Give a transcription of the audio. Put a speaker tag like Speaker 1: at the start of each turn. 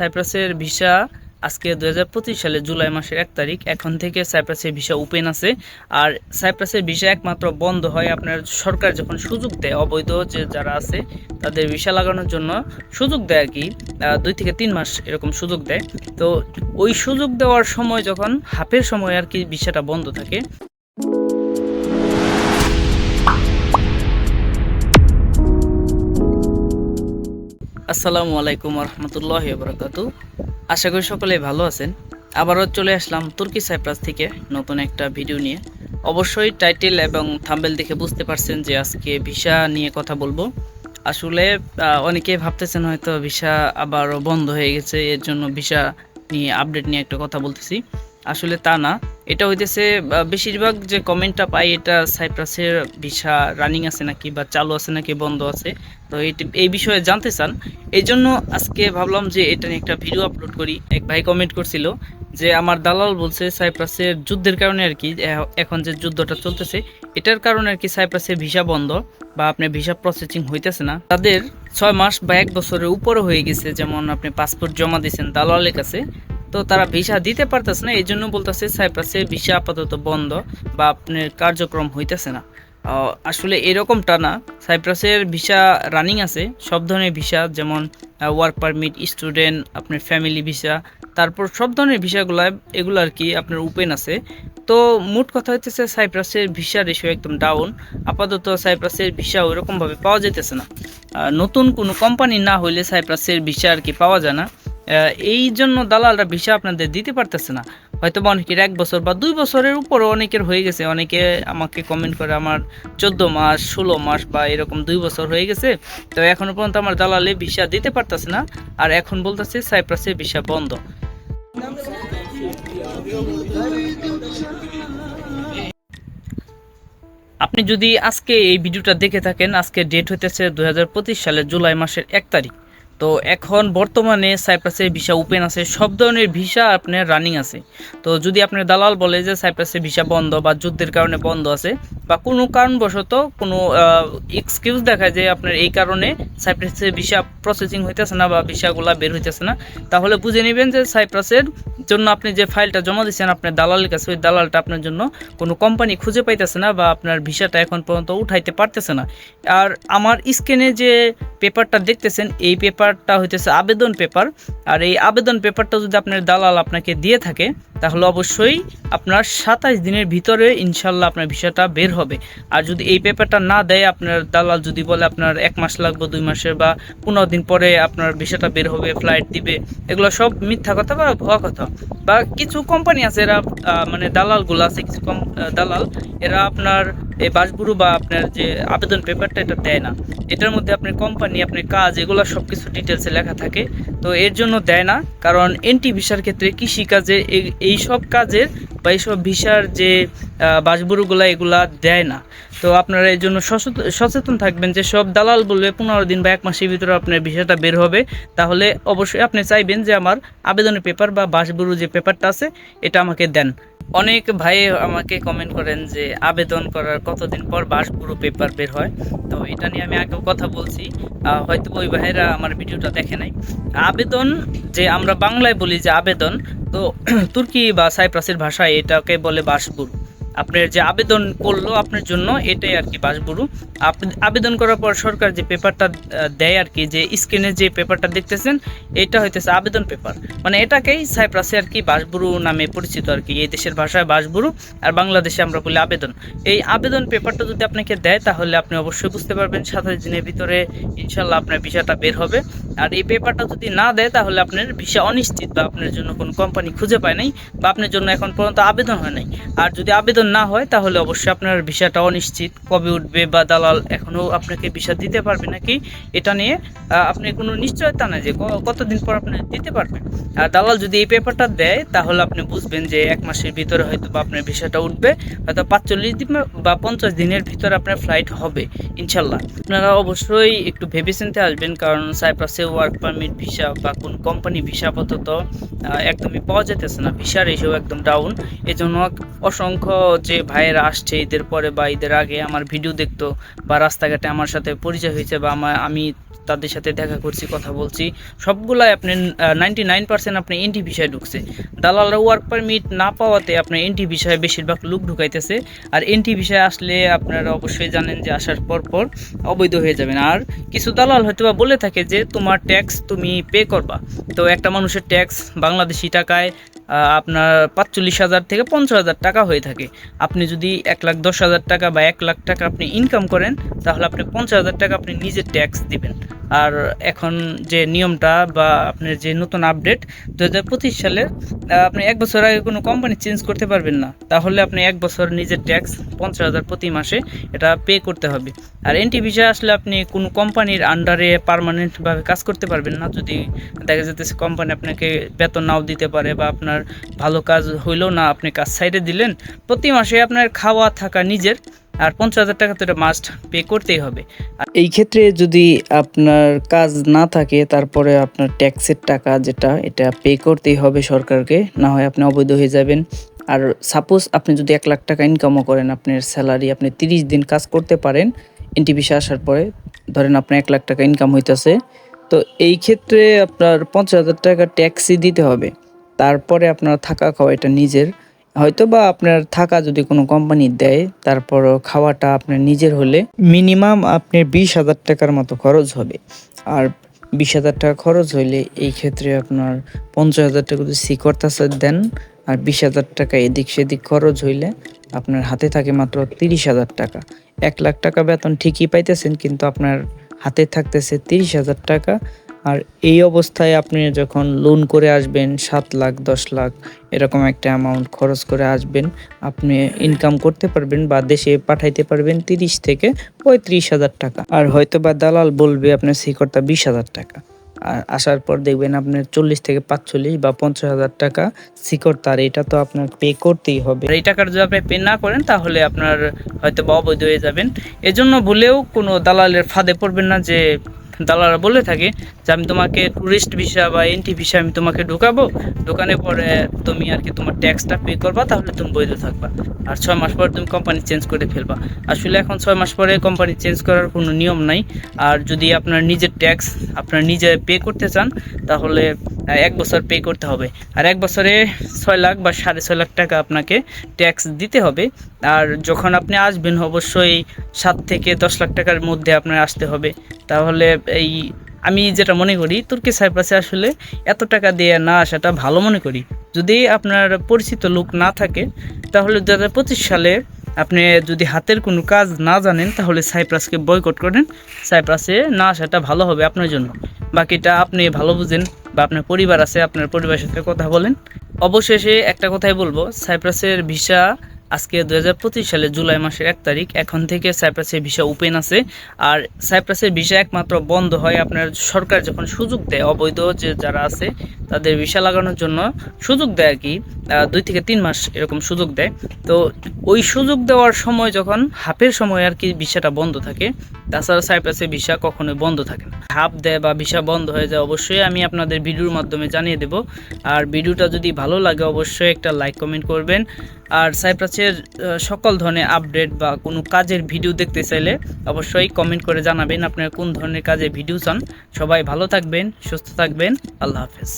Speaker 1: সাইপ্রাসের visa আজকে দু হাজার পঁচিশ সালে জুলাই মাসের এক তারিখ। এখন থেকে সাইপ্রাসের ভিসা ওপেন আছে। আর সাইপ্রাসের ভিসা একমাত্র বন্ধ হয় আপনার সরকার যখন সুযোগ দেয়, অবৈধ যে যারা আছে তাদের ভিসা লাগানোর জন্য সুযোগ দেয় আর কি। দুই থেকে তিন মাস এরকম সুযোগ দেয়। তো ওই সুযোগ দেওয়ার সময় যখন হাফের সময় আর কি ভিসাটা বন্ধ থাকে আসসালামু আলাইকুম রহমতুল্লাহ বরকাতু আশা করি সকলে ভালো আছেন। আবারও চলে আসলাম তুর্কি সাইপ্রাস থেকে নতুন একটা ভিডিও নিয়ে। অবশ্যই টাইটেল এবং থাম্বেল দেখে বুঝতে পারছেন যে আজকে ভিসা নিয়ে কথা বলব। আসলে অনেকে ভাবতেছেন হয়তো ভিসা আবারও বন্ধ হয়ে গেছে, এর জন্য ভিসা নিয়ে আপডেট নিয়ে একটা কথা বলতেছি। আসলে তা না। এটা হইতেছে বেশিরভাগ যে কমেন্টটা পাই এটা সাইপ্রাসের ভিসা রানিং আছে নাকি বা চালু আছে নাকি, বন্ধ আছে। তো এই বিষয়ে জানতে চান। এই জন্য আজকে ভাবলাম যে এটা নিয়ে একটা ভিডিও আপলোড করি। এক ভাই কমেন্ট করছিল যে, আমার দালাল বলছে সাইপ্রাসের যুদ্ধের কারণে আর কি এখন যে যুদ্ধটা চলতেছে, এটার কারণে আর কি সাইপ্রাসের ভিসা বন্ধ বা আপনার ভিসা প্রসেসিং হইতেছে না। তাদের ছয় মাস বা এক বছরের উপরে হয়ে গেছে, যেমন আপনি পাসপোর্ট জমা দিয়েছেন দালালের কাছে। তো তারা ভিসা দিতে পারতেছে না এই জন্য বলতেছে সাইপ্রাসের ভিসা আপাতত বন্ধ বা আপনার কার্যক্রম হইতেছে না। আসলে এরকমটা না, সাইপ্রাসের ভিসা রানিং আছে, সব ধরনের ভিসা যেমন ওয়ার্ক পারমিট স্টুডেন্ট আপনার ফ্যামিলি ভিসা, তারপর সব ধরনের ভিসাগুলো, এগুলো আর কি আপনার ওপেন আছে। তো মোট কথা হইতেছে সাইপ্রাসের ভিসা রেশিও একদম ডাউন আপাতত সাইপ্রাসের ভিসা ওইরকমভাবে পাওয়া যেতেছে না। নতুন কোনো কোম্পানি না হইলে সাইপ্রাসের ভিসা আর কি পাওয়া যায় না। এই জন্য দালালরা ভিসা আপনাদের দিতে পারতেছে না। হয়তো বা অনেকের এক বছর বা দুই বছরের উপরে অনেকের হয়ে গেছে। অনেকে আমাকে কমেন্ট করে আমার চোদ্দ মাস, ষোলো মাস বা এরকম দুই বছর হয়ে গেছে। তো এখনও পর্যন্ত আমার দালালে ভিসা দিতে পারতেছে না। আর এখন বলতেছে সাইপ্রাসের ভিসা বন্ধ। আপনি যদি আজকে এই ভিডিওটা দেখে থাকেন, আজকে ডেট হইতেছে দুই হাজার পঁচিশ সালের জুলাই মাসের এক তারিখ। তো এখন বর্তমানে সাইপ্রাসের ভিসা ওপেন আছে, সব ধরনের ভিসা আপনার রানিং আছে। তো যদি আপনার দালাল বলে যে সাইপ্রাসের ভিসা বন্ধ বা যুদ্ধের কারণে বন্ধ আছে বা কোনো কারণবশত কোনো এক্সকিউজ দেখায় যে আপনার এই কারণে সাইপ্রাসের ভিসা প্রসেসিং হইতেছে না বা ভিসাগুলা বের হইতেছে না, তাহলে বুঝে নেবেন যে সাইপ্রাসের জন্য আপনি যে ফাইলটা জমা দিচ্ছেন আপনার দালালের কাছে, ওই দালালটা আপনার জন্য কোনো কোম্পানি খুঁজে পাইতেছে না বা আপনার ভিসাটা এখন পর্যন্ত উঠাইতে পারতেছে না। আর আমার স্ক্রিনে যে পেপারটা দেখতেছেন, এই পেপারটা হইতেছে আবেদন পেপার আর এই আবেদন পেপারটা যদি আপনার দালাল আপনাকে দিয়ে থাকে, তাহলে অবশ্যই আপনার সাতাশ দিনের ভিতরে ইনশাল্লাহ আপনার ভিসাটা বের হবে। আর যদি এই পেপারটা না দেয়, আপনার দালাল যদি বলে আপনার এক মাস লাগবে, দুই মাসের বা পনেরো দিন পরে আপনার ভিসাটা বের হবে ফ্লাইট দিবে, এগুলো সব মিথ্যা কথা বা ভুয়া কথা বা কিছু কোম্পানি আছে এরা মানে দালালগুলো আছে কিছু কম দালাল। এরা আপনার এই বাসগুরু বা আপনার যে আবেদন পেপারটা এটা দেয় না। এটার মধ্যে আপনার কোম্পানি আপনার কাজ এগুলো সব কিছু ডিটেলসে লেখা থাকে। তো এর জন্য দেয় না কারণ এনটি ভিসার ক্ষেত্রে কৃষিকাজে এই- সব কাজের বা এইসব ভিসার যে আহ, বাসগুরুগুলা এগুলা দেয় না। তো আপনারা এই জন্য সচেত- সচেতন থাকবেন যে সব দালাল বলবে পনেরো দিন বা এক মাসের ভিতরে আপনার ভিসাটা বের হবে। তাহলে অবশ্যই আপনি চাইবেন যে আমার আবেদনের পেপার বা বাসগুরু যে পেপারটা আছে, এটা আমাকে দেন। অনেক ভাই আমাকে কমেন্ট করেন যে আবেদন করার কতদিন পর বাসগুরু পেপার বের হয়। তো এটা নিয়ে আমি আগেও কথা বলছি। হয়তো ওই ভাইরা আমার ভিডিওটা দেখে নাই। আবেদন যে আমরা বাংলায় বলি যে আবেদন, তো তুর্কি বা সাইপ্রাসের ভাষায় এটাকে বলে বাসগুরু আপনার যে আবেদন করল আপনার জন্য, এটাই আর কি বাসগুরু আবেদন করার পর সরকার যে পেপারটা দেয় আর কি, যে স্ক্রিনে যে পেপারটা দেখতেছেন, এটা হইতেছে আবেদন পেপার। মানে এটাকেই সাইপ্রাসে আর কি বাসগুরু নামে পরিচিত আর কি। এই দেশের ভাষায় বাসগুরু আর বাংলাদেশে আমরা বলি আবেদন। এই আবেদন পেপারটা যদি আপনাকে দেয়, তাহলে আপনি অবশ্যই বুঝতে পারবেন সাতাশ দিনের ভিতরে ইনশাল্লাহ আপনার ভিসাটা বের হবে। আর এই পেপারটা যদি না দেয়, তাহলে আপনার ভিসা অনিশ্চিত বা আপনার জন্য কোনো কোম্পানি খুঁজে পায় নাই বা আপনার জন্য এখন পর্যন্ত আবেদন হয় নাই। আর যদি আবেদন না হয়, তাহলে অবশ্যই আপনার ভিসাটা অনিশ্চিত। কবে উঠবে বা দালাল এখনও আপনাকে ভিসা দিতে পারবে নাকি, এটা নিয়ে আপনি কোনো নিশ্চয়তা নাই যে কতদিন পর আপনি দিতে পারবেন। আর দালাল যদি এই পেপারটা দেয়, তাহলে আপনি বুঝবেন যে এক মাসের ভিতরে হয়তো বা আপনার ভিসাটা উঠবে, হয়তো পাঁচচল্লিশ দিন বা পঞ্চাশ দিনের ভিতরে আপনার ফ্লাইট হবে, ইনশাল্লাহ। আপনারা অবশ্যই একটু ভেবেচিন্তে আসবেন, কারণ সাইপ্রাসে ওয়ার্ক পারমিট ভিসা বা কোন কোম্পানি ভিসা আপাতত একদমই পাওয়া যেতেছে না। ভিসা রেশিও একদম ডাউন এজন্য অসংখ্য যে ভাইয়েরা আসছে ঈদের পরে বা ঈদের আগে আমার ভিডিও দেখতো বা রাস্তাঘাটে আমার সাথে পরিচয় হয়েছে বা আমার আমি তাদের সাথে দেখা করছি, কথা বলছি। সবগুলাই আপনি নাইনটি নাইন পার্সেন্ট আপনি এনটি ভিসায় ঢুকছে। দালালরা ওয়ার্ক পারমিট না পাওয়াতে আপনার এনটি ভিসায় বেশিরভাগ লোক ঢুকাইতেছে। আর এনটি ভিসায় আসলে আপনারা অবশ্যই জানেন যে আসার পর পর অবৈধ হয়ে যাবেন। আর কিছু দালাল হয়তো বা বলে থাকে যে, তোমার ট্যাক্স তুমি পে করবা। তো একটা মানুষের ট্যাক্স বাংলাদেশি টাকায় আপনার পাঁচচল্লিশ হাজার থেকে পঞ্চাশ হাজার টাকা হয়ে থাকে। আপনি যদি এক লাখ দশ হাজার টাকা বা এক লাখ টাকা আপনি ইনকাম করেন, তাহলে আপনি পঞ্চাশ হাজার টাকা আপনি নিজের ট্যাক্স দিবেন। আর এখন যে নিয়মটা বা আপনার যে নতুন আপডেট দু হাজার পঁচিশ সালে আপনি এক বছর আগে কোনো কোম্পানি চেঞ্জ করতে পারবেন না। তাহলে আপনি এক বছর নিজের ট্যাক্স পঞ্চাশ হাজার প্রতি মাসে এটা পে করতে হবে। আর এনটি ভিসা আসলে আপনি কোনো কোম্পানির আন্ডারে পারমানেন্টভাবে কাজ করতে পারবেন না। যদি দেখা যেতেছে কোম্পানি আপনাকে বেতন নাও দিতে পারে বা আপনার ভালো কাজ হইলেও না আপনি কাজ সাইডে দিলেন, প্রতি মাসে আপনার খাওয়া থাকা নিজের আর পঞ্চাশ হাজার টাকা তো এটা মাস্ট পে করতেই হবে। এই ক্ষেত্রে যদি আপনার কাজ না থাকে, তারপরে আপনার ট্যাক্সের টাকা যেটা, এটা পে করতেই হবে সরকারকে, না হয় আপনি অবৈধ হয়ে যাবেন। আর সাপোজ আপনি যদি এক লাখ টাকা ইনকামও করেন, আপনার স্যালারি আপনি তিরিশ দিন কাজ করতে পারেন এনটিপিসে আসার পরে, ধরেন আপনার এক লাখ টাকা ইনকাম হইতেছে, তো এই ক্ষেত্রে আপনার পঞ্চাশ হাজার টাকা ট্যাক্সই দিতে হবে। তারপরে আপনার থাকা খাওয়া এটা নিজের। হয়তো বা আপনার থাকা যদি কোনো কোম্পানি দেয়, তারপরও খাওয়াটা আপনার নিজের হলে মিনিমাম আপনার বিশ হাজার টাকার মতো খরচ হবে। আর বিশ হাজার টাকা খরচ হইলে এই ক্ষেত্রে আপনার পঞ্চাশ হাজার টাকা যদি সিকরতাসে দেন, আর বিশ হাজার টাকা এদিক সেদিক খরচ হইলে আপনার হাতে থাকে মাত্র তিরিশ হাজার টাকা। এক লাখ টাকা বেতন ঠিকই পাইতেছেন, কিন্তু আপনার হাতে থাকতেছে তিরিশ হাজার টাকা আর এই অবস্থায় আপনি যখন লোন করে আসবেন সাত লাখ, দশ লাখ, এরকম একটা অ্যামাউন্ট খরচ করে আসবেন, আপনি ইনকাম করতে পারবেন বা দেশে পাঠাইতে পারবেন তিরিশ থেকে পঁয়ত্রিশ হাজার টাকা। আর হয়তো বা দালাল বলবে আপনার সিকরটা বিশ হাজার টাকা। আর আসার পর দেখবেন আপনার চল্লিশ থেকে পাঁচচল্লিশ বা পঞ্চাশ হাজার টাকা সিকর তার, এটা তো আপনার পে করতেই হবে। এই টাকার যদি আপনি পে না করেন, তাহলে আপনার হয়তো বা অবৈধ হয়ে যাবেন। এজন্য ভুলেও কোনো দালালের ফাঁদে পড়বেন না যে দালালরা বলে থাকে যে আমি তোমাকে ট্যুরিস্ট ভিসা বা এনটি ভিসা আমি তোমাকে ঢুকাবো। ঢোকানোর পরে তুমি আর কি তোমার ট্যাক্সটা পে করবা, তাহলে তুমি বৈধ থাকবা। আর ছয় মাস পরে তুমি কোম্পানি চেঞ্জ করে ফেলবা। আসলে এখন ছয় মাস পরে কোম্পানি চেঞ্জ করার কোনো নিয়ম নাই। আর যদি আপনার নিজের ট্যাক্স আপনার নিজে পে করতে চান, তাহলে এক বছর পে করতে হবে। আর এক বছরে ছয় লাখ বা সাড়ে ছয় লাখ টাকা আপনাকে ট্যাক্স দিতে হবে। আর যখন আপনি আসবেন, অবশ্যই সাত থেকে দশ লাখ টাকার মধ্যে আপনার আসতে হবে। তাহলে এই আমি যেটা মনে করি, তুর্কি সাইপ্রাসে আসলে এত টাকা দিয়ে না আসাটা ভালো মনে করি। যদি আপনার পরিচিত লোক না থাকে, তাহলে দু হাজার পঁচিশ সালে আপনি যদি হাতের কোনো কাজ না জানেন, তাহলে সাইপ্রাসকে বয়কট করেন। সাইপ্রাসে না আসাটা ভালো হবে আপনার জন্য। বাকিটা আপনি ভালো বুঝেন। বা আপনার পরিবার আছে, আপনার পরিবারের সাথে কথা বলেন। অবশেষে একটা কথাই বলব, সাইপ্রাসের ভিসা আজকে দু সালে জুলাই মাসের এক তারিখ, এখন থেকে সাইপ্রাসের ভিসা ওপেন আছে। আর সাইপ্রাসের ভিসা একমাত্র বন্ধ হয় আপনার সরকার যখন সুযোগ দেয়, অবৈধ যে যারা আছে তাদের ভিসা লাগানোর জন্য সুযোগ দেয় আর কি। দুই থেকে তিন মাস এরকম সুযোগ দেয়। তো ওই সুযোগ দেওয়ার সময় যখন হাফের সময় আর কি ভিসাটা বন্ধ থাকে, তাছাড়া সাইপ্রাসের ভিসা কখনোই বন্ধ থাকে না। হাফ দেয় বা ভিসা বন্ধ হয়ে যায়, অবশ্যই আমি আপনাদের ভিডিওর মাধ্যমে জানিয়ে দেব। আর ভিডিওটা যদি ভালো লাগে, অবশ্যই একটা লাইক, কমেন্ট করবেন। আর সাইপ্রাসের সকল ধরনের আপডেট বা কোনো কাজের ভিডিও দেখতে চাইলে অবশ্যই কমেন্ট করে জানাবেন আপনারা কোন ধরনের কাজে ভিডিও চান। সবাই ভালো থাকবেন, সুস্থ থাকবেন। আল্লাহ হাফেজ।